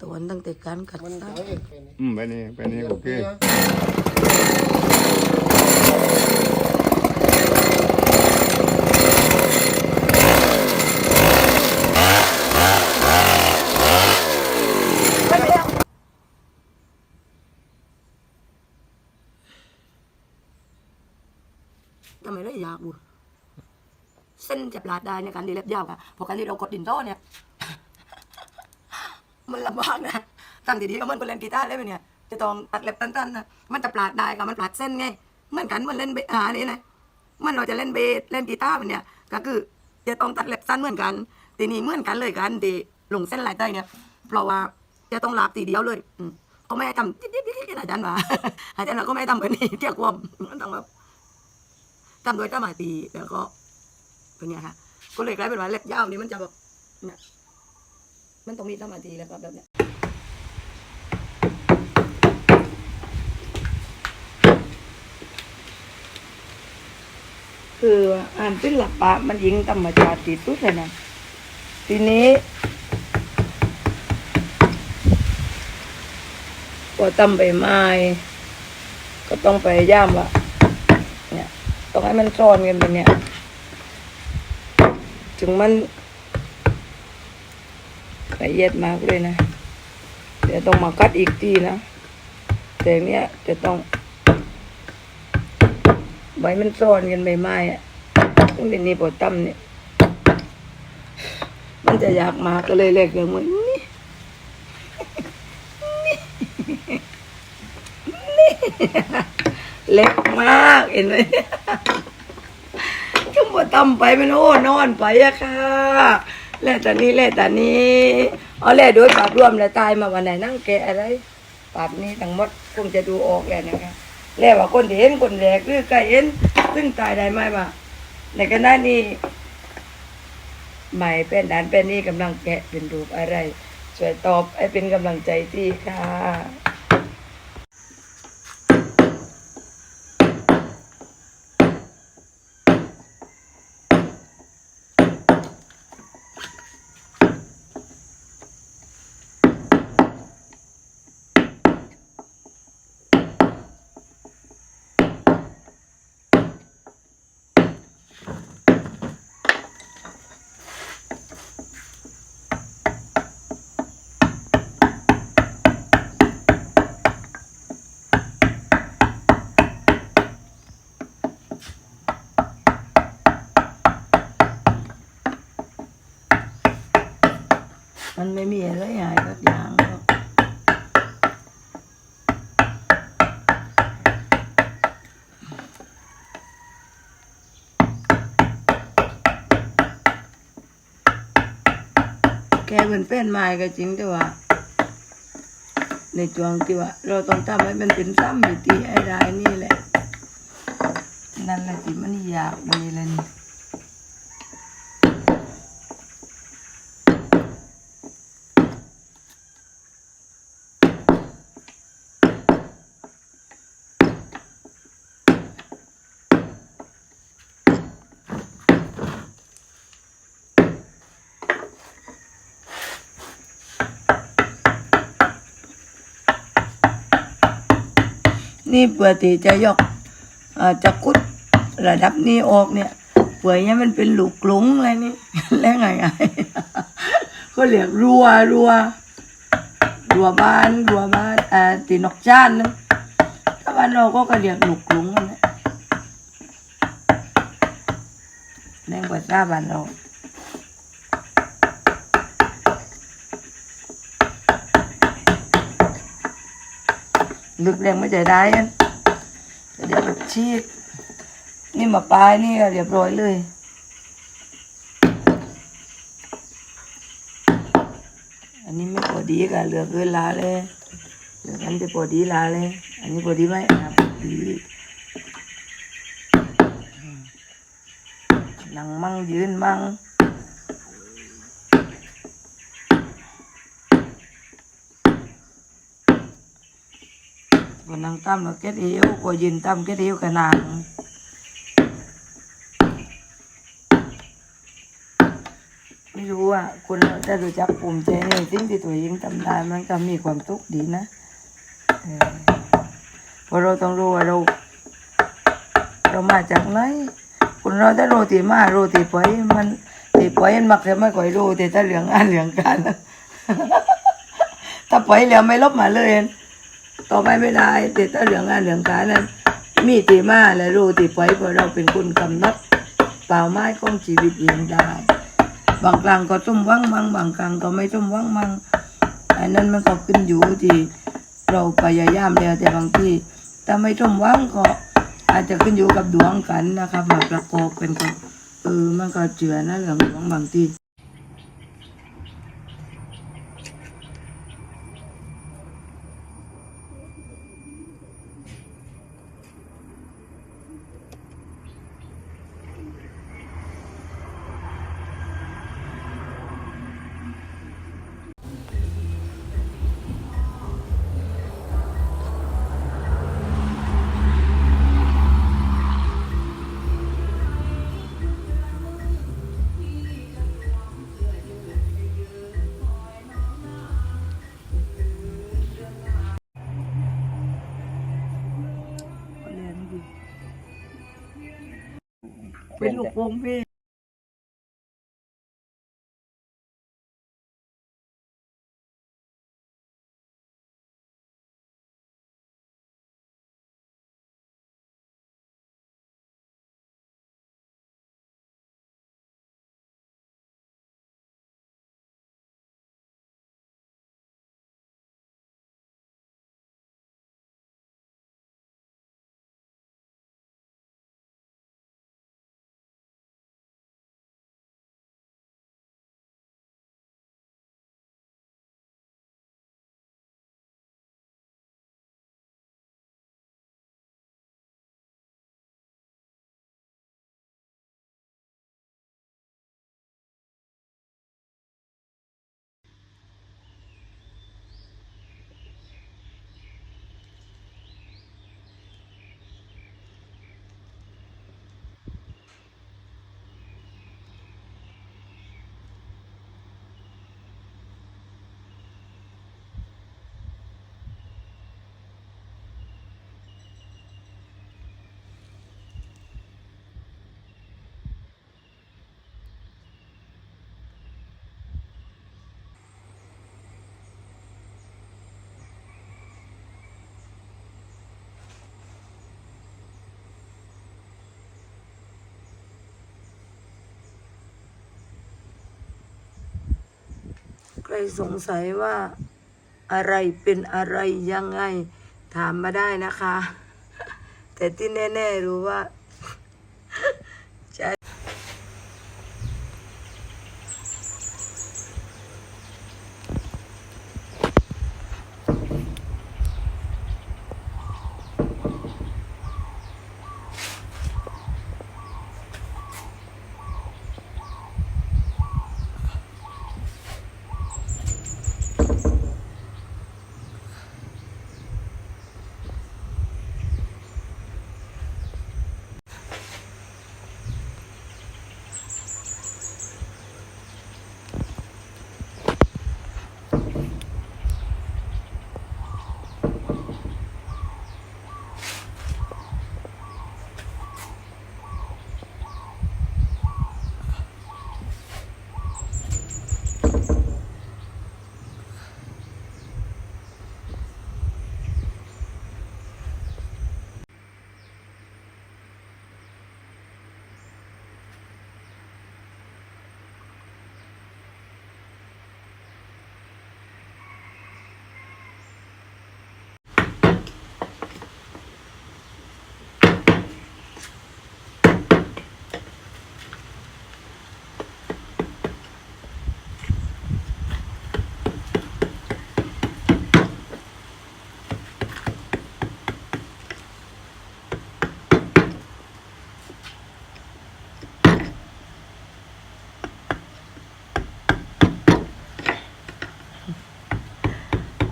ตัวตั้งแต่การกัดมันซ้จะเห็นเป็นอืมไปนี่ไปนี่โอเคำไม่แล้วทำไมได้ยากบุญเส้นจะปลาดได้ในการดีเล็บยาวอะเพราะการที่เรากดดินโต้เนี่ย มันลำบากนะตั้งดีๆก็มันคนเล่นกีตาร์เลยเนี่ยจะต้องตัดเล็บตันๆนะมันจะปลาดได้กับมันปลาดเส้นไงเหมือนกันมันเล่นเบสอ่านี่นะมันเราจะเล่นเบสเล่นกีตาร์มันเนี่ย ก็คือจะต้องตัดเล็บสั้นเหมือนกัน ทีนี้เหมือนกันเลยกันดีลงเส้นลายใต้เนี่ยเพราะว่าจะต้องลากทีเดียวเลยอืมเขาไม่ให้ทำจิ๊ดๆๆอาจารย์ว่าอาจารย์ว่าก็ไม่ให้ทำแบบนี้เที่ยวความมันต้องแบบทำโดยสมาธิแล้วก็เป็นไงคะก็เลยกลายเป็นว่าเล็บยาวนี่มันจะแบบเนี่ย มันต้องมีสมาธิแล้วก็แบบเนี้ยคืออ่านศิลปะมันยิงธรรมชาติที่สุดเลยนะทีนี้พอทำใบไม้ก็ต้องไปย่ามว่าเนี่ยต้องให้มันซ้อนกันแบบเนี้ยถึงมัน ละเอียดมากเลยนะ เดี๋ยวต้องมาคัดอีกทีนะ แต่เนี้ยจะต้องใบมันซ้อนกันใบไม้อะซึ่งเป็นนี่ปวดตั้มเนี่ย มันจะอยากมาก็เลยเรียกอย่างเมือนี่นี่เล็กมากเห็นไหมชุ่มปวดตั้มไปมันโอ้นอนไปอะค่ะ แล้วตอนนี้แล้วตอนนี้เอาแล้วโดยภาพรวมแล้วตายมาวันไหนนั่งแกะอะไรภาพนี้ทั้งหมดคงจะดูออกแล้วนะคะแล้วว่าคนเห็นคนแรกหรือใครเห็น ซึ่งตายได้ไหมว่าในขณะนี้ใหม่เป็นดานเป็นนี่กำลังแกะเป็นรูปอะไรช่วยตอบให้เป็นกำลังใจที่ค่ะ มันไม่มีอะไรหายสักอย่างหรอก แกเป็นแฟนไม้ก็จริงแต่ว่า ในจวงที่ว่า เราต้องทำให้มันเป็นซ้ำอยู่ที่ไอ้รายนี่แหละ นั่นแหละที่มันอยากเลยเลยนี่ นี่เพื่อที่จะยกจะกุดระดับนี้ออกเนี่ยเผื่อเนี่ยมันเป็นหลูกกลุงอะไรนี่แล้วไงไงก็เรียกรัวรัวรัวบ้านรัวบ้านอ่ตีนกจ้านนะถ้าบ้านเราก็ก็เรียกลูกกลุงนั่นแหละแรงภาษาบ้านเรา ลึกแรงไม่ใจได้กันเดี๋ยวแบบชีกนี่มาปลายนี่ก็เรียบร้อยเลยอันนี้ไม่พอดีกันเหลือเกินลาเลยเหลือกันจะพอดีลาเลย อันนี้พอดีไหมอะพอดีนั่งมั่งยืนมั่ง ก็นั่งตามเราเก็ดเอวก็ยืนตามเก็ดเอวกันนางไม่รู้ว่าคนเราจะรู้จักภูมิใจในสิ่งที่ตัวเองทำได้มันก็มีความสุขดีนะเอเพราะเราต้องรู้ว่าเรา เรามาจากไหนคนเราถ้ารู้ที่มารู้ที่ไปมันที่ไปมันมักจะไม่ค่อยรู้แต่ถ้าเหลืองอ่านเหลืองการถ้าไปแล้วไม่ลบมาเลย ต่อไปไม่ได้แต่ถ้าเหลืองอ่านเหลืองการนั้นมีที่มาและรู้ที่ไปเพราะเราเป็นคนกำหนดเปล่าไม้ของชีวิตเองได้บางครั้งก็สมวังมั่งบางครั้งก็ไม่สมวังมั่งอันนั้นมันก็ขึ้นอยู่ที่เราพยายามแล้วแต่บางทีถ้าไม่สมวังก็อาจจะขึ้นอยู่กับดวงกันนะครับมาประกอบเป็นก็เออมันก็เจือนะเรื่องดวงบางที เป็นลูกวงพี่ ใครสงสัยว่าอะไรเป็นอะไรยังไงถามมาได้นะคะ แต่ที่แน่ ๆ รู้ว่า ใช่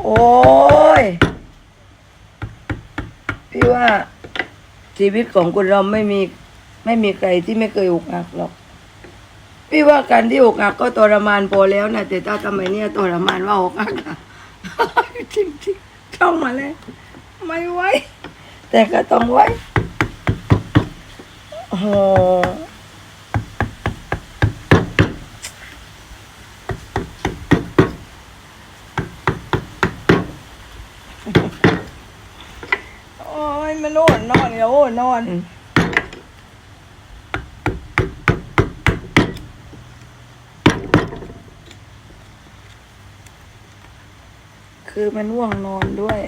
โอ้ย พี่ว่า ชีวิตของคนเราไม่มีไม่มีใครที่ไม่เคยอกหักหรอก พี่ว่าการที่อกหักก็ทรมานพอแล้วนะแต่ถ้าทำไมเนี่ยทรมานว่าอกหักอะจริงๆเข้ามาเลยไม่ไหวแต่ก็ต้องไหวโอ้โหโอ้ยมันโน่นนอ นอย่าโอ้นอน คือมันว่วงนอนด้วย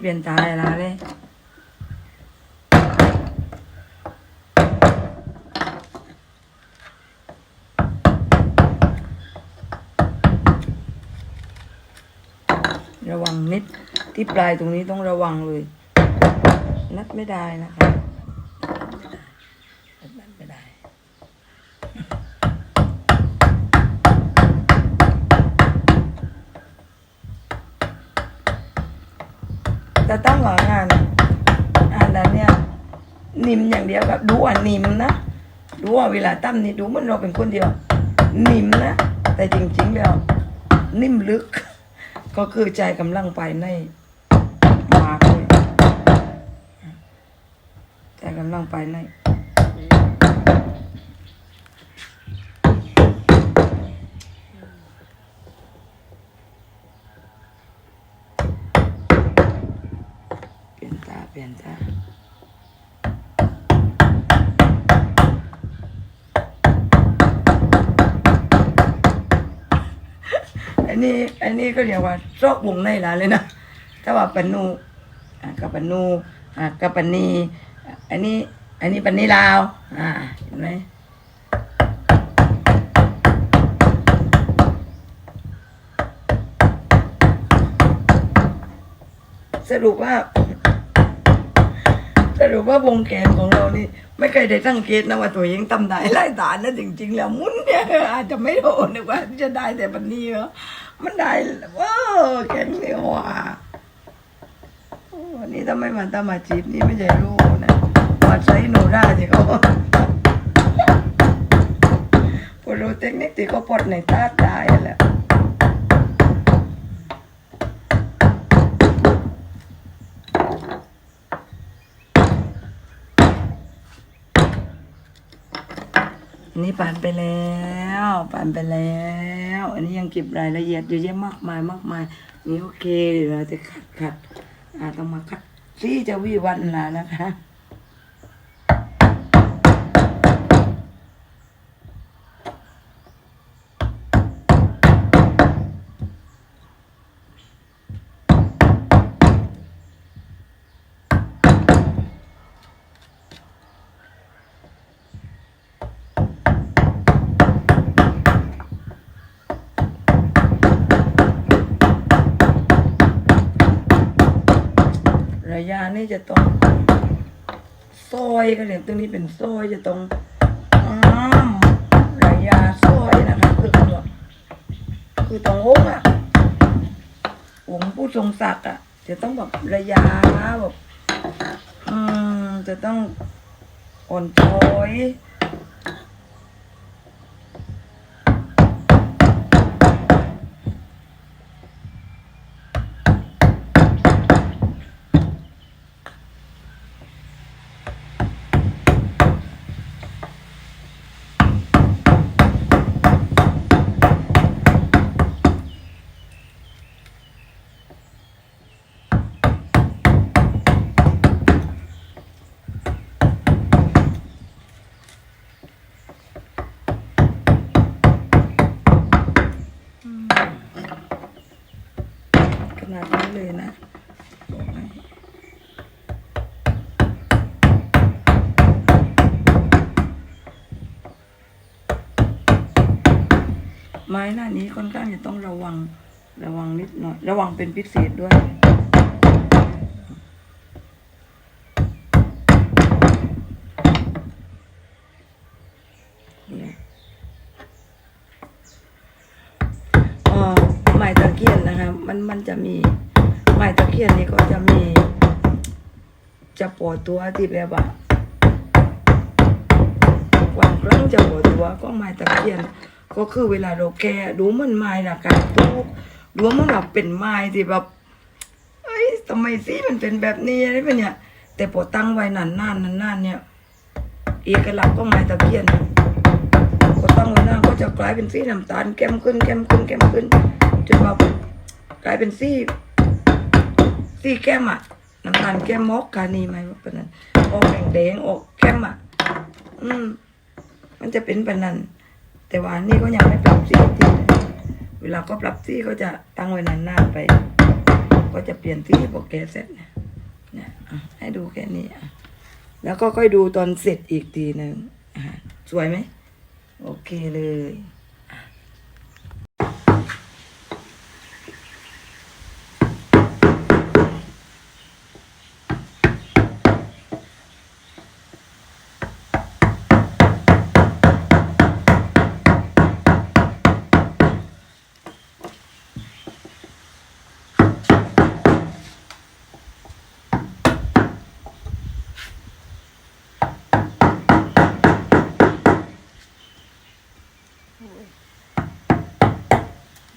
มาด้านนี้เปลียนตาอะไรเลยระวังนิดที่ปลายตรงนี้ต้องระวังเลย นัดไม่ได้นะคะนัดไม่ได้ แต่ต้องหางานอ่านแล้วเนี่ย นิ่มอย่างเดียวแบบดูอะนิ่มนะดูว่าเวลาตั้มนี่ดูมันเราเป็นคนเดียว นิ่มนะ แต่จริงๆแล้ว นิ่มลึก ก็คือใจกำลังไปในมาเลยใจกำลังไปในเปลี่ยนตาเปลี่ยนตา อั นี้อันนี้ก็เรียกว่าซอกวงในหลาเลยนะถ้าว่าปนนูอ่ากับปนนูอ่ากับปนนีอันนี้อันนี้ปนนีลาวอ่าเห็นไหมสรุปว่าสรุปว่าวงแขนของเรานี่ ไม่เคยได้สังเกตนะว่าตัวเองทำได้ไล่ตานะจริง ๆ แล้วมุนเนี่ยอาจจะไม่โดนนึกว่าจะได้แต่ปันนี้เหรอ มันได้ว้าวแขนเลยว่ะนี่ถ้าไม่มาตามมาจีบนี่ไม่ใช่รู้นะมาใช้โนราที่เขาพอรู้เทคนิคที่เขาปลดในตาตายแล้ว นนี้ผ่านไปแล้วผ่านไปแล้ว อันนี้ยังเก็บรายละเอียดเยอะแยะมากมายมากมาย นี่โอเคเดี๋ยวเราจะขัดขัดอาต้องมาขัดซี่จะวิวันละนะคะ นี่จะต้องซอยกระเลยตรงนี้เป็นซอยจะต้องอ้ามระยะซอยนะคะคือตัวคือต้ององอะองผู้ทรงศักดิ์อะ จะต้องแบบระยะแบบอืมจะต้องอ่อนช้อย ขนาดนี้เลยนะบอกให้ ไม้หน้านี้ค่อนข้างจะต้องระวังระวังนิดหน่อย ระวังเป็นพิเศษด้วยเอ่อไม้ตะเคียนนะคะ มันมันจะมี ไม้ตะเคียนนี่ก็จะมี จะปวดตัวที่แบบว่าวันครั้งจะปวดตัวก็ไม้ตะเคียน ก็คือเวลาเราแก่ดูเหมันไม้ละกันตูกดูเหมันแบบเป็นไม้ที่แบบเอ้ยทำไมสีมันเป็นแบบนี้อะไรเป็นเนี่ย แต่พอตั้งไว้นานๆนานๆเนี่ยเอกลักษณ์ของไม้ตะเคียนก็ตั้งไว้นานก็จะกลายเป็นสีน้ำตาลเข้มขึ้นเข้มขึ้นเข้มขึ้นจนแบบกลายเป็นสีสีแก้มอะน้ำตาลแก้มมอกกานีไหมว่าเป็นนั้นออกแดงๆออกเข้มอะอืมมันจะเป็นแบบนั้น แต่ว่านี่ก็ยังไม่ปรับสีทีเลยเวลาก็ปรับสีก็จะตั้งไว้นานๆไป ก็จะเปลี่ยนสีพอแกะเสร็จเนี่ยเนี่ยอะให้ดูแค่นี้อ่แล้วก็ค่อยดูตอนเสร็จอีกทีหนึ่งสวยไหมโอเคเลย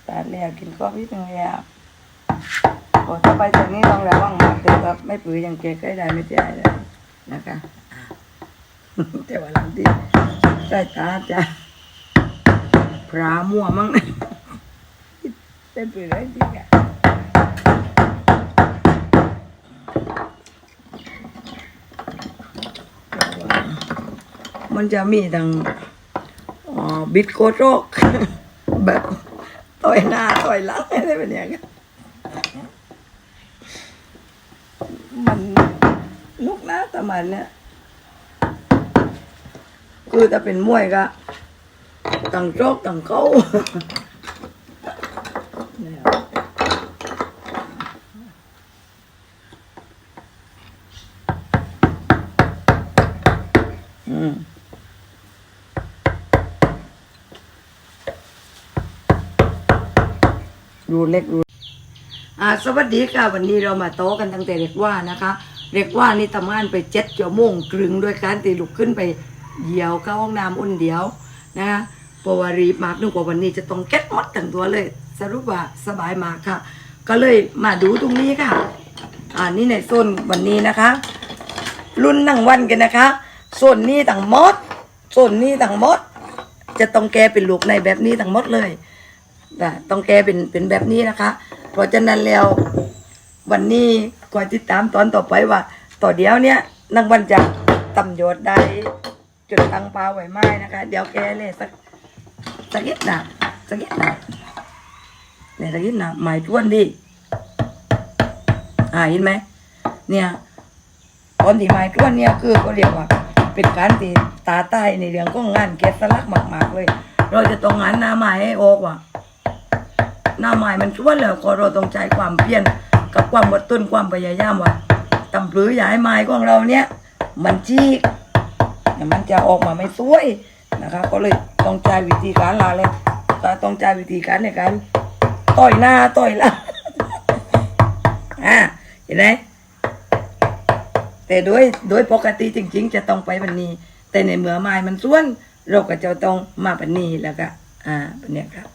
ตาแล้ว กินข้าวพี่เป็นไงอะโอ้ถ้าไปตรงนี้ต้องระวังมากเลยครับไม่ปือยังเกใกล้ได้ไม่ได้เลยนะคะแต่ว่าหลังที่ใส่ตาจะพรามัวมั้งเป็นปือไรดีอะมันจะมีทางบิดโคโรกแบบ ต่อยหน้าต่อยหลังอะไรแบบนี้มันนุกนะแต่มันเนี่ยคือถ้าเป็นมวยก็ต่างโรคต่างเขา เนี่ยอืม รูเล็กรูสวัสดีค่ะวันนี้เรามาโต๊ะกันตั้งแต่เด็กว่านะคะ เด็กว่านี่ทำงานไปเจ็ดชั่วโมงครึ่งด้วยการตีลุกขึ้นไปเหยียวเข้าห้องน้ำอุ่นเดียวนะคะเพราะว่ารีมากนึกว่าวันนี้จะต้องเก็ตมดทั้งตัวเลย สรุปว่าสบายมากค่ะ ก็เลยมาดูตรงนี้ค่ะอ่านี่ในโซนวันนี้นะคะ รุ่นทั้งวันกันนะคะโซนนี้ทั้งมดโซนนี้ทั้งมดจะต้องแกเป็นลูกในแบบนี้ทั้งหมดเลย ต้องแกเป็นเป็นแบบนี้นะคะ เพราะฉะนั้นแล้ววันนี้ก็ติดตามตอนต่อไปว่า ต่อเดียวเนี้ยนางวันจะตำยศได้จุดตังปลาไหวไหมนะคะ เดี๋ยวแกเลยสักสักนิดหนะสักนิดนะเนี่ยสักนิดหนะหมายทวนดิอ่าเห็นไหมเนี่ยตอนที่หมายทวนเนี่ยคือเขาเรียกว่าเป็นการตีตาใต้ในเรื่องของงานแกสลักมากๆเลย เราจะต้องงานหน้าไม้ให้ออกว่ะ หน้าไม้มันชวนแล้วก็เราต้องใจความเพียรกับความอดทนความพยายามว่าตำปลืออยาให้ไม้ของเราเนี่ย มันจีกเนี่ยมันจะออกมาไม่สวยนะคะ ก็เลยต้องใจวิธีการลาเลยก็ต้องใจวิธีการในการต่อยหน้าต่อยหลังอ่าเห็นไหมแต่โดยโดยปกติจริง ๆ จะต้องไปวันนี้ แต่ในเมื่อไม้มันส่วนเราก็จะต้องมาวันนี้แล้วก็อ่าวันนี้ครับ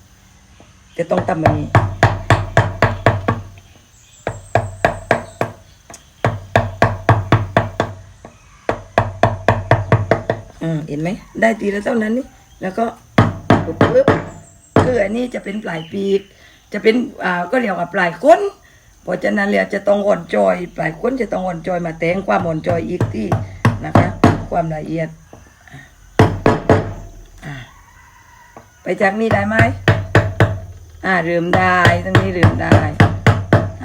จะต้องทำแบบนี้อืมเห็นไหม ได้ทีและเท่านั้นนี่ แล้วก็ปุ๊บปุ๊บคืออันนี้จะเป็นปลายปีก จะเป็น อ่า ก็เรียกว่าปลายก้น เพราะฉะนั้นเรียจะต้องอ่อนจอย ปลายก้นจะต้องอ่อนจอยมาแต่งความอ่อนจอยอีกที่นะคะ ความละเอียด ไปจากนี้ได้ไหม อ่าเริ่มได้ตรงนี้เริ่มได้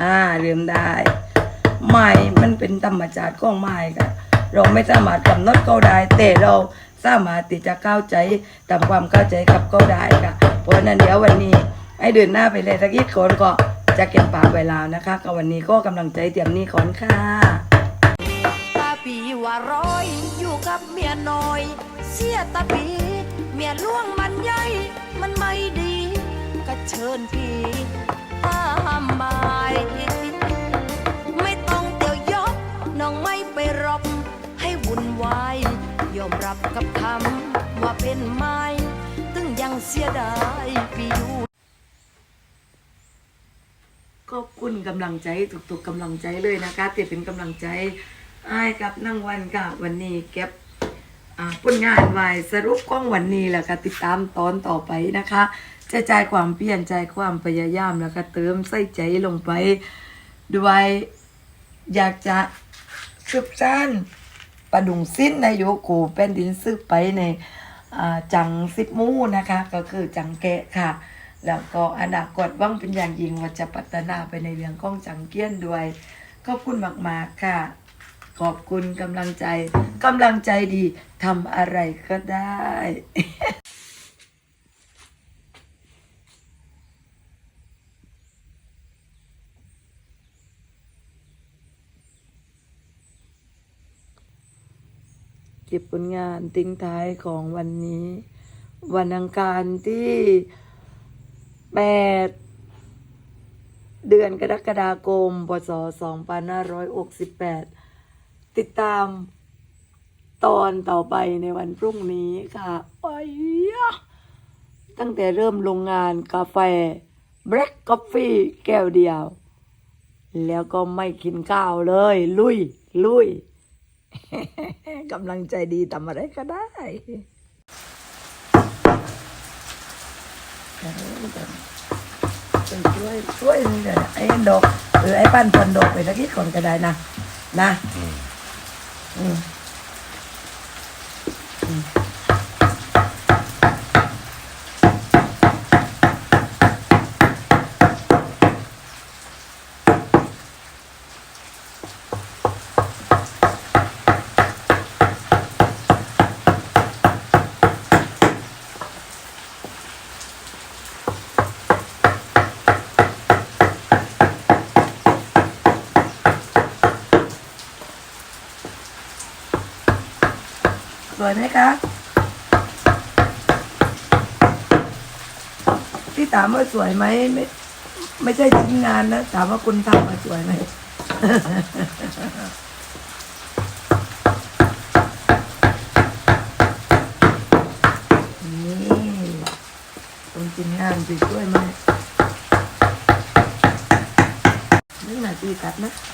อ่าเริ่มได้ ไม้มันเป็นธรรมชาติของไม้ค่ะ เราไม่สามารถกำหนดเขาได้แต่เราสามารถที่จะเข้าใจตามความเข้าใจกับเขาได้ค่ะ เพราะนั้นเดี๋ยววันนี้ให้เดินหน้าไปเลยสักนิดก่อนก็จะเก็บปากไว้แล้วนะคะก็วันนี้ก็กำลังใจเตรียมนี้ก่อนค่ะตาปีว่าร้อยอยู่กับเมียน้อย เสียตาปี เมียล่วงมันใหญ่มันไม่ดี เชิญพี่ตามบาย ไม่ต้องเตียวยกน้องไม่ไปรบ ให้วุ่นวาย ยอมรับกับคำว่าเป็นไม้ตึงยังเสียดายปีอยู่ขอบคุณกำลังใจทุกๆกำลังใจเลยนะคะที่เป็นกำลังใจให้กับนั่งวันค่ะวันนี้เก็บอ่าผลงานไว้สรุปของวันนี้แล้วก็ติดตามตอนต่อไปนะคะ จะใจความเปลี่ยนใจความพยายามแล้วก็เติมใส่ใจลงไป ด้วยอยากจะสืบสานประดุงสิ้นในโยโกเป็นดินซึกไปในจังสิบมูนะคะ ก็คือจังแกะค่ะ แล้วก็อนาคตว่างเป็นอย่างยิ่งว่าจะพัฒนาไปในเรื่องของจังเกี้ยนด้วยขอบคุณมากๆค่ะ ขอบคุณกำลังใจกำลังใจดีทำอะไรก็ได้ ก็บผลงานติ้งท้ายของวันนี้ วันอังคารที่แปดเดือนกรกฎาคมพศ2568 ติดตามตอนต่อไปในวันพรุ่งนี้ค่ะไอ้ยตั้งแต่เริ่มโรงงานกาแฟ Black Coffee แก้วเดียว แล้วก็ไม่กินข้าวเลย ลุย ลุย กำลังใจดีทำอะไรก็ได้เออแต่ช่วยช่วยนี่เดี๋ยวไอ้ดอกหรือไอ้ปั้นพันดอกไปสักนิดก่อนก็ได้นะ นะ อืมอืม ยไหมคะที่ถามว่าสวยไหมไม่ไม่ใช่ชิ้นงานนะถามว่าคุณทำมาสวยไหมนี่านปิดด้วยไหมนึ่งนาทีตัดนะ